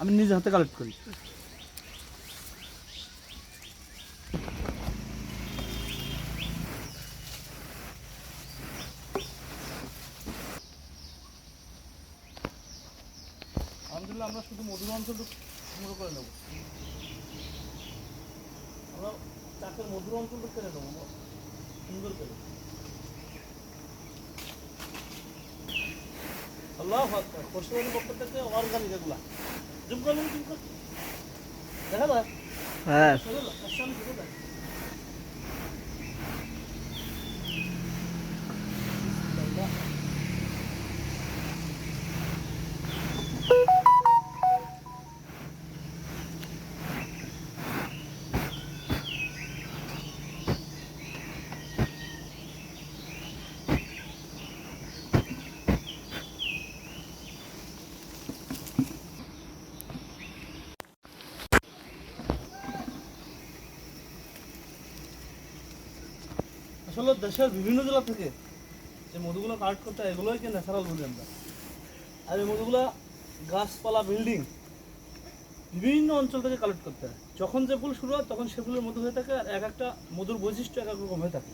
আমি নিজে হাতে কালেক্ট করি। আলহামদুলিল্লাহ, আমরা শুধু মধুর অঞ্চলটুকু সংগ্রহ করে নেব। আমরা চাকের মধুর অঞ্চলটুকু কেড়ে নেব সুন্দর করে আল্লাহ পশ্চিমবঙ্গের পক্ষ থেকে অর্গানিক এগুলা জুম করুন জুম দেখা যায়? হ্যাঁ। আসলে দেশের বিভিন্ন জেলা থেকে যে মধুগুলো কালেক্ট করতে হয়, এগুলোই কি ন্যাচারাল বলি আমরা? আর এই মধুগুলা গাছপালা বিল্ডিং বিভিন্ন অঞ্চল থেকে কালেক্ট করতে হয়। যখন যে ফুল শুরু হয়, তখন সে ফুলের মধু হয়ে থাকে, আর এক একটা মধুর বৈশিষ্ট্য এক এক রকম হয়ে থাকে।